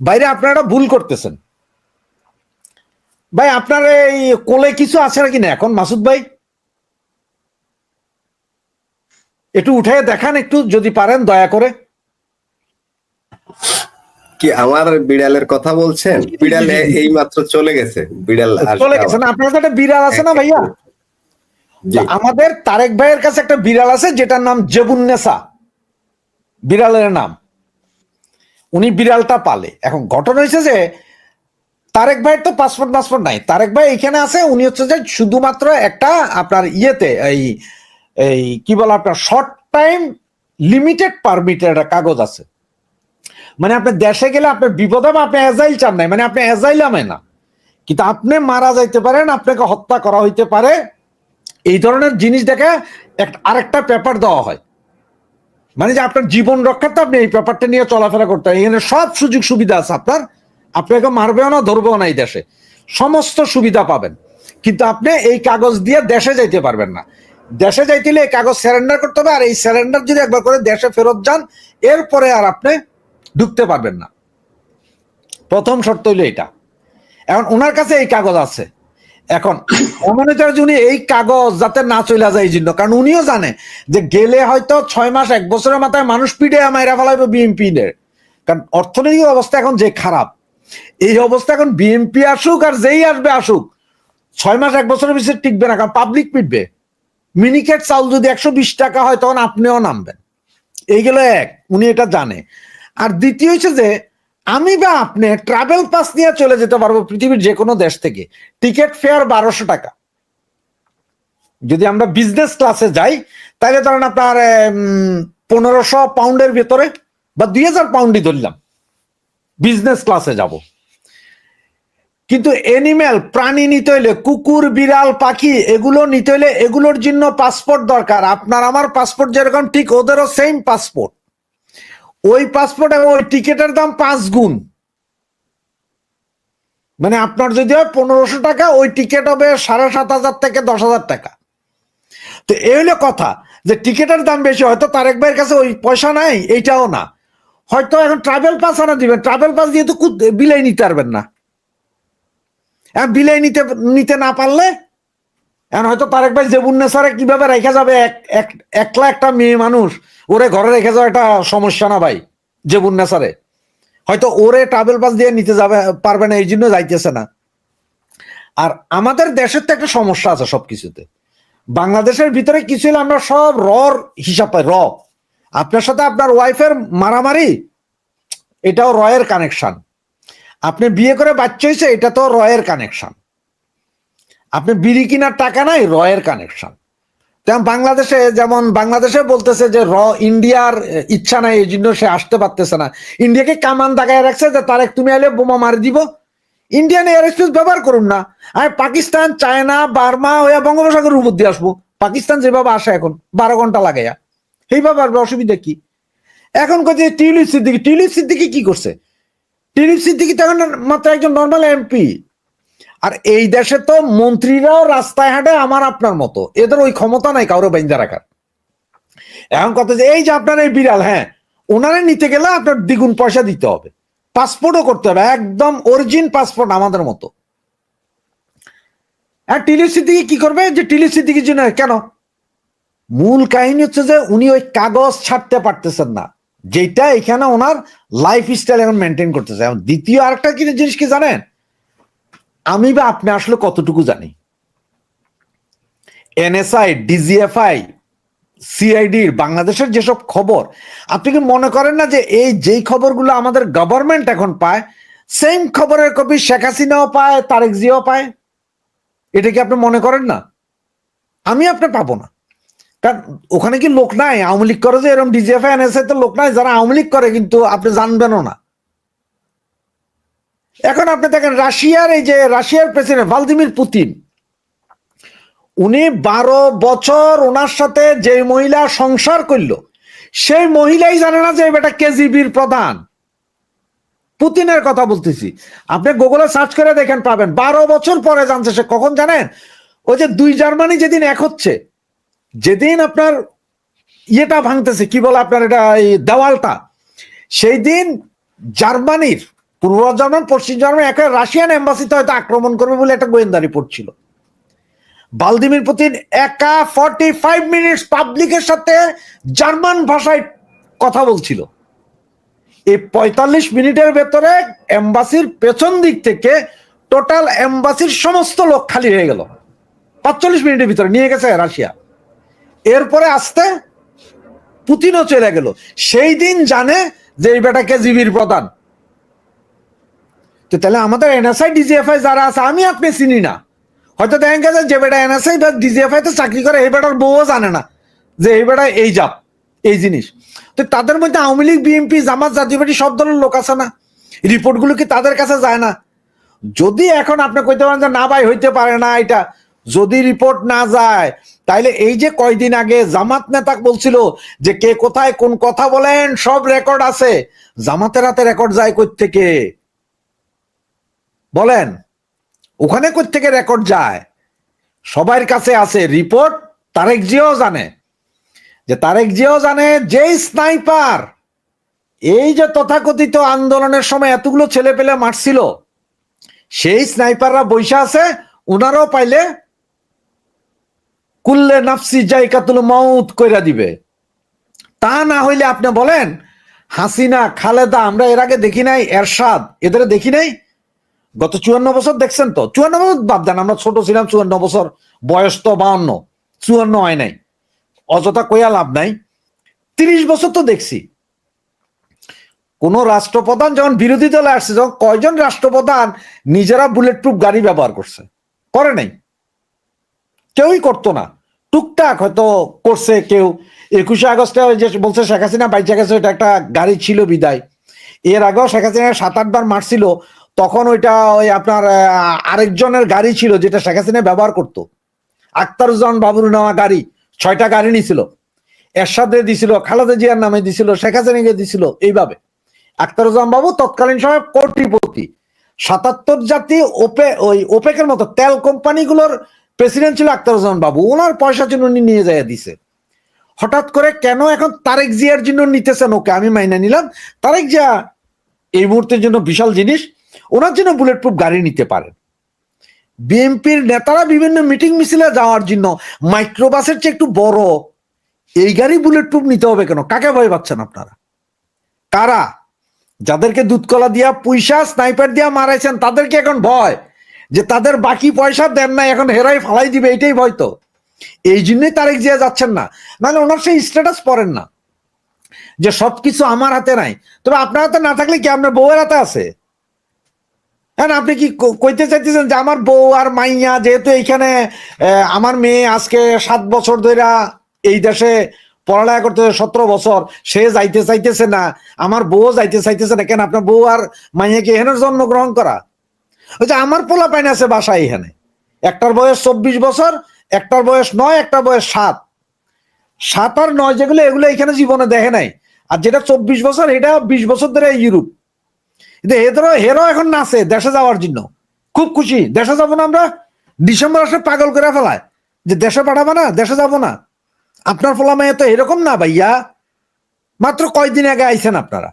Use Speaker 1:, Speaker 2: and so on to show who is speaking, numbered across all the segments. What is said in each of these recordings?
Speaker 1: বাইরে আপনারা ভুল করতেছেন। ভাই আপনার এই কোলে কিছু আছে নাকি না এখন মাসুদ ভাই? একটু উঠে দেখান একটু যদি পারেন দয়া করে।
Speaker 2: কি আমার বিড়ালের কথা বলছেন? বিড়াল এই মাত্র চলে গেছে। বিড়াল
Speaker 1: চলে গেছে না আপনার কাছে একটা বিড়াল আছে না ভাইয়া? আমাদের তারেক ভাইয়ের কাছে একটা বিড়াল আছে যেটার নাম জেবুন্নেসা বিড়ালের নাম। উনি বিড়ালটা পালে। এখন ঘটনা হয়েছে যে, তারেক ভাইয়ের তো পাসপোর্ট পাসপোর্ট নাই। তারেক ভাই এখানে আছে, উনি হচ্ছে যে শুধুমাত্র একটা আপনার ইয়েতে, এই এই, কি বলে আপনার শর্ট টাইম লিমিটেড পারমিটের একটা কাগজ আছে। মানে আপনি দেশে গেলে আপনার বিপদ আপনি এজাইল চান নাই মানে আপনি এজাইলামে না। কিন্তু আপনি মারা যাইতে পারেন, আপনাকে হত্যা করা হইতে পারে। এই ধরনের জিনিস দেখে আরেকটা পেপার দেওয়া হয়। মানে যে আপনার জীবন রক্ষার্থে আপনি এই ব্যাপারটা নিয়ে চলাফেরা করতে হয়। এখানে সব সুযোগ সুবিধা আছে আপনার। আপনাকে মারবেও না, ধরবেও না এই দেশে। সমস্ত সুবিধা পাবেন। কিন্তু আপনি এই কাগজ দিয়ে দেশে যাইতে পারবেন না। দেশে যাইতে হলে এই কাগজ স্যারেন্ডার করতে হবে, আর এই স্যারেন্ডার যদি একবার করে দেশে ফেরত যান, এরপরে আর আপনি ঢুকতে পারবেন না। প্রথম শর্ত হইল এটা। এখন ওনার কাছে এই কাগজ আছে। এখন, অমনিতার উনি এই কাগজ যাতে না চলে যায় এই জন্য। কারণ উনিও জানে যে গেলে হয়তো ছয় মাস, এক বছরের মাথায় মানুষ পিঠে মাইরা ফেলাইবে বিএনপি দের কারণ অর্থনৈতিক অবস্থা এখন যে খারাপ, এই অবস্থা এখন বিএনপি আসুক আর যেই আসবে আসুক, ছয় মাস, এক বছরের ভিতরে টিকবে না, কারণ পাবলিক পিটবে। মিনিকেট চাউল যদি একশো বিশ টাকা হয়, তখন আপনিও নামবেন। এইগুলো এক, উনি এটা জানে। আর দ্বিতীয় হচ্ছে যে আমি বা আপনি ট্রাভেল পাস নিয়ে চলে যেতে পারব পৃথিবীর যে কোনো দেশ থেকে। টিকিট ফেয়ার বারোশো টাকা। যদি আমরা বিজনেস ক্লাসে যাই, তাহলে ধরেন আপনার পনেরোশো পাউন্ডের ভেতরে বা দুই হাজার পাউন্ডই ধরলাম বিজনেস ক্লাসে যাব। কিন্তু এনিম্যাল প্রাণী নিতে হইলে, কুকুর, বিড়াল, পাখি, এগুলো নিতে হইলে এগুলোর জন্য পাসপোর্ট দরকার। আপনার আমার পাসপোর্ট যেরকম, ঠিক ওদেরও সেম পাসপোর্ট ওই পাসপোর্ট এবং ওই টিকিটের দাম পাঁচ গুণ। মানে আপনার যদি হয় পনেরোশো টাকা, ওই টিকিট হবে সাড়ে সাত হাজার থেকে দশ হাজার টাকা। তো এই হলো কথা যে টিকিটের দাম বেশি, হয়তো তারেক ভাইয়ের কাছে ওই পয়সা নাই, এইটাও না। হয়তো এখন ট্রাভেল পাস আনা দিবেন ট্রাভেল পাস দিয়ে তো বিলাই নিতে পারবেন না। বিলাই নিতে নিতে না পারলে এখন হয়তো তারেক ভাই জেবুন্নেসারে কীভাবে রেখে যাবে? এক, এক- একলা একটা মেয়ে মানুষ, ওরে ঘরে রেখে যাওয়া একটা সমস্যা না ভাই জেবুন্নেসারে হয়তো ওরে ট্রাভেল পাস দিয়ে নিতে যাবে, পারবে না, এই জন্য যাইতেছে না। আর আমাদের দেশের তো একটা সমস্যা আছে সবকিছুতে। বাংলাদেশের ভিতরে কিছু হলে আমরা সব রর হিসাব পাই, র। আপনার সাথে আপনার ওয়াইফের মারামারি, এটাও রয়ের কানেকশন আপনি বিয়ে করে বাচ্চা হয়েছে, এটা তো রয়ের কানেকশন আপনি বিড়ি কিনার টাকা নাই রয়ের কানেকশন তেমন বাংলাদেশে, যেমন বাংলাদেশে বলতেছে যে, র ইন্ডিয়ার ইচ্ছা নাই, এই জন্য সে আসতে পারতেছে না। ইন্ডিয়াকে কামান দাগায় রাখছে যে, তারেক, তুমি আলে বোমা মারি দিব। ইন্ডিয়ান এয়ারস্পেস ব্যবহার করুন না। আমি পাকিস্তান, চায়না, বার্মা হইয়া বঙ্গোপসাগরের উপর দিয়ে আসব। পাকিস্তান যেভাবে আসে এখন, বারো ঘণ্টা লাগাইয়া। সেইভাবে আসবে অসুবিধা কি? এখন কচ্ছে টিউলিপ সিদ্দিকি টিউলিপ সিদ্দিকি কি করছে? টিউলিপ সিদ্দিকি তখন মাত্র একজন নর্মাল এমপি আর এই দেশে তো মন্ত্রীরাও রাস্তায় হাঁটে, আমার আপনার মতো। এদের ওই ক্ষমতা নাই কারও বাইন্দা রাখার। এখন কথা যে, এই যে আপনার এই বিড়াল হ্যাঁ ওনারে নিতে গেলে আপনার দ্বিগুণ পয়সা দিতে হবে। পাসপোর্টও করতে হবে, একদম অরিজিন পাসপোর্ট আমাদের মতো। হ্যাঁ টিলি সিদ্দিকি কি করবে? যে টিলি সিদ্দিকির জন্য, কেন? মূল কাহিনী হচ্ছে যে, উনি ওই কাগজ ছাড়তে পারতেছেন না। যেটা এখানে ওনার লাইফ স্টাইল এখন মেনটেন করতেছে। দ্বিতীয় আরেকটা কি জিনিস কি জানেন? আমি বা আপনি আসলে কতটুকু জানি? এনএসআই ডিজিএফআই সিআইডির বাংলাদেশের যেসব খবর, আপনি কি মনে করেন না যে এই যেই খবরগুলো আমাদের গভর্নমেন্ট এখন পায় সেম খবরের কপি শেখ হাসিনাও পায়, তারেক জিয়াও পায়? এটা কি আপনি মনে করেন না? আমি আপনি পাবো না। কারণ ওখানে কি লোক নাই? আওয়ামী লীগ করে যে এরকম ডিজিএফআই এনএসআই তো লোক নাই, যারা আওয়ামী লীগ করে কিন্তু আপনি জানবেনও না। এখন আপনি দেখেন রাশিয়ার এই যে রাশিয়ার প্রেসিডেন্ট ভ্লাদিমির পুতিন, উনি বারো বছর ওনার সাথে যে মহিলা সংসার করল, সেই মহিলাই জানে না যে এটা কেজিবির প্রধান। পুতিনের কথা বলতেছি। আপনি গুগলে সার্চ করে দেখেন পাবেন, বারো বছর পরে জানছে সে। কখন জানেন? ওই যে দুই জার্মানি যেদিন এক হচ্ছে, যেদিন আপনার ইয়েটা ভাঙতেছে, কি বলে আপনার এটা দেওয়ালটা, সেই দিন জার্মানির পূর্ব জার্মান, পশ্চিম জার্মান একটা রাশিয়ান এম্বাসিতে হয়তো আক্রমণ করবে বলে একটা গোয়েন্দা রিপোর্ট ছিল। ভালদিমির পুতিন একা ফর্টি ফাইভ মিনিটস পাবলিকের সাথে জার্মান ভাষায় কথা বলছিল। এই পঁয়তাল্লিশ মিনিটের ভেতরে এম্বাসির পেছন দিক থেকে টোটাল এম্বাসির সমস্ত লোক খালি হয়ে গেল। পাঁচচল্লিশ মিনিটের ভিতরে নিয়ে গেছে রাশিয়া। এরপরে আসতে পুতিনও চলে গেল। সেই দিন জানে যে এই বেটাকে জিবির প্রধান। তো তাহলে আমাদের এনএসআই ডিজিএফআই যারা আছে, আমি আপনি চিনি না। হয়তো দেখেন গেছে যে বেটা এনএসআই বা ডিজিএফআই তো চাকরি করে, এই বেটার বউও জানে না যে এই বেটা এই জাপ এই জিনিস। তো তাদের মধ্যে আওয়ামী লীগ বিএনপি জামাত, জাতীয় পার্টি সব ধরনের লোক আছে না। রিপোর্টগুলো কি তাদের কাছে যায় না? যদি এখন আপনি কইতে পারেন যে, না ভাই, হইতে পারে না এটা। যদি রিপোর্ট না যায়, তাইলে এই যে কয়দিন আগে জামাত নেতা বলছিল যে কে কোথায়, কোন কথা বলেন, সব রেকর্ড আছে। জামাতের হাতে রেকর্ড যায় কই থেকে। বলেন, ওখানে থেকে রেকর্ড যায়? সবার কাছে আছে রিপোর্ট তারেক জিও জানে। যে তারেক জিও জানে যেই স্নাইপার এই যে তথাকথিত আন্দোলনের সময় এতগুলো ছেলে পেলে মারছিল, সেই স্নাইপাররা বৈশা আছে ওনারাও পাইলে কুল্লে নাফসি জায়কাতুল মাউত কইরা দিবে। তা না হইলে আপনি বলেন, হাসিনা, খালেদা, আমরা এর আগে দেখি নাই, এরশাদ, এদের দেখি নাই? গত চুয়ান্ন বছর দেখছেন তো? চুয়ান্ন বছর বাদ দেন, আমরা ছোট ছিলাম, চুয়ান্ন বছর বয়স তো বাউন্ন, চুয়ান্ন হয় নাই। অযথা কইয়া লাভ নাই। তিরিশ বছর তো দেখছি। কোন রাষ্ট্রপ্রধান যখন বিরোধী দলে আসছে, যখন কয়জন রাষ্ট্রপ্রধান নিজেরা বুলেট প্রুফ গাড়ি ব্যবহার করছে? করে নাই। কেউই করতো না। টুকটাক হয়তো করছে কেউ। একুশে আগস্টে যে বলছে শেখ হাসিনা বাইচা গেছে ওইটা একটা গাড়ি ছিল বিদায়। এর আগেও শেখ হাসিনা সাত আটবার মারছিল। তখন ওইটা ওই আপনার আরেকজনের গাড়ি ছিল যেটা শেখ হাসিনা ব্যবহার করতো। আক্তারুজ্জামান বাবুর নেওয়া গাড়ি, ছয়টা গাড়ি নিছিল। এরশাদে দিছিল, খালেদা জিয়ার নামে দিছিল, শেখ হাসিনাকে দিছিল, এইভাবে। আক্তারুজ্জামান বাবু তৎকালীন সময় কোটিপতি সাতাত্তর জাতি ওপে, ওই ওপেকের মতো তেল কোম্পানিগুলোর প্রেসিডেন্ট ছিল আক্তারুজ্জামান বাবু। ওনার পয়সার জন্য উনি নিয়ে যায় দিছে। হঠাৎ করে কেন এখন তারেক জিয়ার জন্য নিতেছেন? ওকে আমি মাইনে নিলাম। তারেক জিয়া এই মুহূর্তের জন্য বিশাল জিনিস। ওনার জন্য বুলেট প্রুফ গাড়ি নিতে পারেন। বিএনপির নেতারা বিভিন্ন মিটিং মিছিলে যাওয়ার জন্য মাইক্রোবাসের চেয়ে একটু বড়, এই গাড়ি বুলেট প্রুফ নিতে হবে কেন? কাকে ভয় পাচ্ছেন আপনারা? কারা? যাদেরকে দুধকলা দিয়া পয়সা স্নাইপার দিয়া মারাইছেন, তাদেরকে এখন ভয় যে তাদের বাকি পয়সা দেন না এখন হেরাই ফালাই দিবে, এইটাই ভয় তো। এই জন্যই তারেক জিয়া যাচ্ছেন না। নাহলে ওনার সেই স্ট্যাটাস পড়েন না। যে সবকিছু আমার হাতে নাই। তবে আপনার হাতে না থাকলে কি আপনার বউয়ের হাতে আছে? হ্যাঁ আপনি কি কইতে চাইতেছেন যে আমার বউ আর মাইয়া যেহেতু এইখানে আমার মেয়ে আজকে সাত বছর ধরে এই দেশে পড়ালেখা করতে সতেরো বছর, সে যাইতে চাইতেছে না, আমার বউ যাইতে চাইতেছে না, কেন আপনার বউ আর মাইয়াকে এখানে জন্মগ্রহণ করা? ওই যে আমার পোলা পাইন আছে বাসায় এখানে। একটার বয়স চব্বিশ বছর, একটার বয়স নয় একটা বয়স সাত। সাত আর নয় যেগুলো, এগুলো এখানে জীবনে দেখে নাই। আর যেটা চব্বিশ বছর, এটা বিশ বছর ধরে ইউরোপ। কিন্তু এদেরও হেরো এখন নাচে দেশে যাওয়ার জন্য। খুব খুশি। দেশে যাব না আমরা? ডিসেম্বর আসে পাগল করে ফেলায়। যে দেশে পাঠাবো না, দেশে যাব না। আপনার ফলা মেয়ে তো এরকম না ভাইয়া। মাত্র কয়দিন আগে আইছেন আপনারা।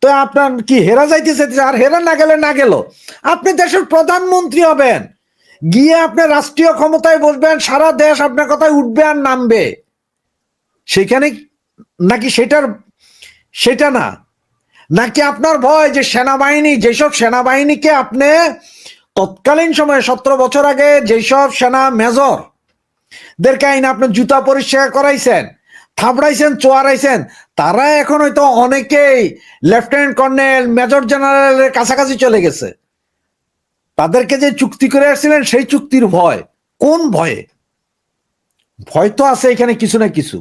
Speaker 1: তো আপনার কি হেরা যাইতে চাইতেছে আর হেরা না গেলে না গেল। আপনি দেশের প্রধানমন্ত্রী হবেন। গিয়ে আপনি রাষ্ট্রীয় ক্ষমতায় বসবেন, সারা দেশ আপনার কথায় উঠবে আর নামবে। সেখানে নাকি সেটার সেটা না। নাকি আপনার ভয় যে সেনাবাহিনী, যেসব সেনাবাহিনীকে আপনি তৎকালীন সময়ে সতেরো বছর আগে যেসব সেনা মেজর দেরকে আইন আপনি জুতা পরিষ্কার করাইছেন, থাবড়াইছেন চোয়ারাইছেন তারা এখন হয়তো অনেকেই লেফটেন্যান্ট কর্নেল, মেজর জেনারেলের কাছাকাছি চলে গেছে। তাদেরকে যে চুক্তি করে আসছিলেন সেই চুক্তির ভয়, কোন ভয়ে? ভয় তো আছে এখানে কিছু না কিছু।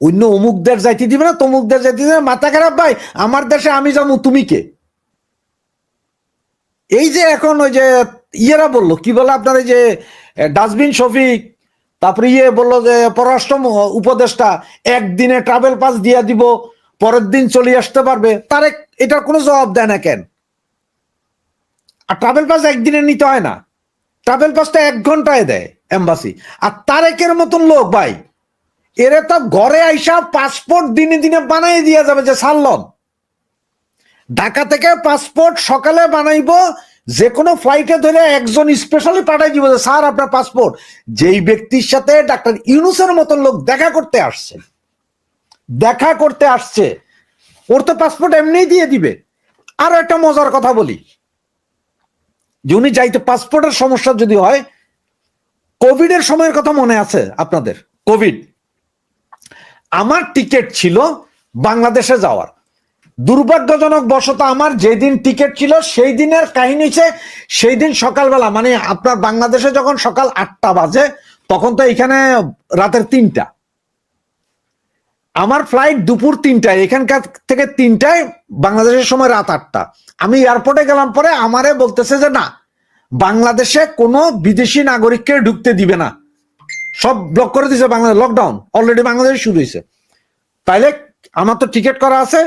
Speaker 1: অন্য অমুক দেশ যাইতে দিবে না তমুক দেশ যাইতে দিবে না। মাথা খারাপ ভাই, আমার দেশে আমি যাব, তুমি কে? এই যে এখন ওই যে ইয়েরা বলল, কি বলে আপনার যে ডাস্টবিন শফিক, তারপরে ইয়ে বলল যে, পররাষ্ট্র উপদেষ্টা, একদিনে ট্রাভেল পাস দিয়ে দিব, পরের দিন চলে আসতে পারবে। তার এটার কোনো জবাব দেয় না কেন? আর ট্রাভেল পাস একদিনে নিতে হয় না। ট্রাভেল পাসটা এক ঘন্টায় দেয় এম্বাসি আর তারেকের মতন লোক ভাই এরা তো ঘরে আইসা পাসপোর্ট দিনে দিনে বানাই দিয়ে যাবে যে সারলন ঢাকা থেকে পাসপোর্ট সকালে বানাইবো যে কোনো ফ্লাইটে ধরে একজন স্পেশালি পাঠাই দিব যে, স্যার, আপনার পাসপোর্ট যেই ব্যক্তির সাথে ডাক্তার ইউনুসের মতন লোক দেখা করতে আসছে, দেখা করতে আসছে, ওর তো পাসপোর্ট এমনিই দিয়ে দিবে। আরও একটা মজার কথা বলি। যে, উনি যাইতে পাসপোর্টের সমস্যা যদি হয় কোভিড এর সময়ের কথা মনে আছে আপনাদের? কোভিড আমার টিকিট ছিল বাংলাদেশে যাওয়ার। দুর্ভাগ্যজনক বশত আমার যেদিন টিকিট ছিল সেই দিনের কাহিনী হচ্ছে সেই দিন সকালবেলা মানে আপনার বাংলাদেশে যখন সকাল আটটা বাজে, তখন তো এখানে রাতের তিনটা। আমার ফ্লাইট দুপুর তিনটায়, এখানকার থেকে তিনটায়, বাংলাদেশের সময় রাত আটটা। আমি এয়ারপোর্টে গেলাম পরে আমারে বলতেছে যে, না, বাংলাদেশে কোনো বিদেশি নাগরিককে ঢুকতে দিবে না। সব ব্লক করে দিয়েছে বাংলাদেশ লকডাউন অলরেডি বাংলাদেশ শুরু হয়েছে। তাইলে আমার তো টিকিট করা আছে,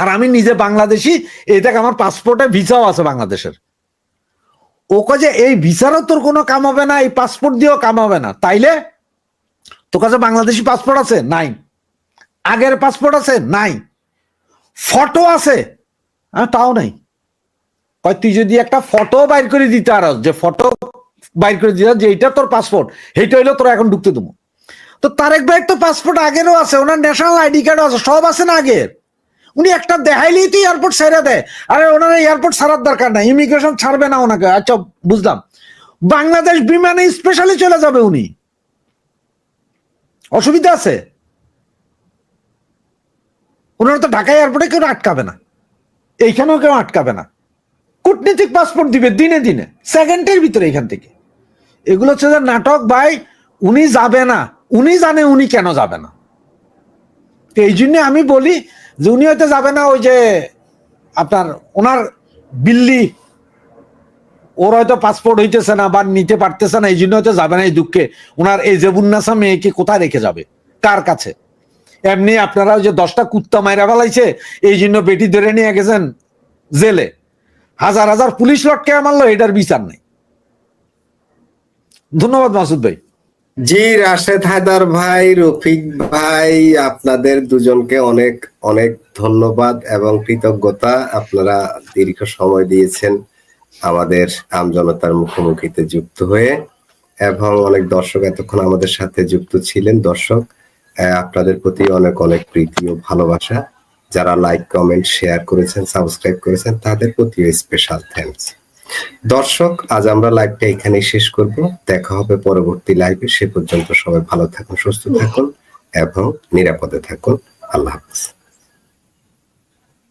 Speaker 1: আর আমি নিজে বাংলাদেশি, এই দেখ আমার পাসপোর্টে ভিসাও আছে বাংলাদেশের। ও কাজে এই ভিসারও তোর কোনো কাম হবে না, এই পাসপোর্ট দিয়েও কাম হবে না। তাইলে তোর কাছে বাংলাদেশি পাসপোর্ট আছে? নাই। আগের পাসপোর্ট আছে? নাই। ফটো আছে? হ্যাঁ তাও নাই। তুই যদি একটা ফটো বাইর করে দিতে আর যে ফটো বাইর করে দিতে যে এইটা তোর পাসপোর্ট এইটা হইল তোর এখন ঢুকতে দেবো। তো তারেক ভাইয়ের তো পাসপোর্ট আগেরও আছে, ওনার ন্যাশনাল আইডি কার্ডও আছে, সব আছে না আগের। উনি একটা দেখাইলেই তো এয়ারপোর্ট ছেড়ে দেয়। আরে ওনার এয়ারপোর্ট ছাড়ার দরকার নাই ইমিগ্রেশন ছাড়বে না ওনাকে আচ্ছা বুঝলাম। বাংলাদেশ বিমানে স্পেশালি চলে যাবে উনি। অসুবিধা আছে। ওনারা তো ঢাকা এয়ারপোর্টে কেউ আটকাবে না। এইখানেও কেউ আটকাবে না। কূটনীতিক পাসপোর্ট দিবে দিনে দিনে সেকেন্ডের ভিতরে এখান থেকে। এগুলো হচ্ছে যে নাটক, ভাই, উনি যাবে না। উনি জানে উনি কেন যাবে না। তো এই জন্য আমি বলি যে উনি হয়তো যাবে না ওই যে আপনার ওনার বিল্লি। ওর হয়তো পাসপোর্ট হইতেছে না বা নিতে পারতেছে না, এই জন্য হয়তো যাবে না এই দুঃখে। ওনার এই জেবুন্নাসা মেয়েকে কোথায় রেখে যাবে? কার কাছে? এমনি আপনারা ওই যে দশটা কুত্তা মাইরা ফেলাইছে, এই জন্য বেটি ধরে নিয়ে গেছেন জেলে। হাজার হাজার পুলিশ লটকে মারলো, এটার বিচার নেই। ধন্যবাদ মাসুদ ভাই।
Speaker 2: জি, রাশেদ হায়দার ভাই, রফিক ভাই, আপনাদের দুজনকে অনেক অনেক ধন্যবাদ এবং কৃতজ্ঞতা। আপনারা দীর্ঘ সময় দিয়েছেন আমাদের আমজনতার মুখোমুখিতে যুক্ত হয়ে এবং অনেক দর্শক এতক্ষণ আমাদের সাথে যুক্ত ছিলেন। দর্শক আপনাদের প্রতি অনেক অনেক প্রীতি ও ভালোবাসা। যারা লাইক কমেন্ট শেয়ার করেছেন সাবস্ক্রাইব করেছেন, তাদের প্রতিও স্পেশাল থ্যাঙ্কস দর্শক, আজ আমরা লাইভটা এখানে শেষ করব। দেখা হবে পরবর্তী লাইভে সে পর্যন্ত সবাই ভালো থাকুন, সুস্থ থাকুন এবং নিরাপদে থাকুন। আল্লাহ হাফিজ।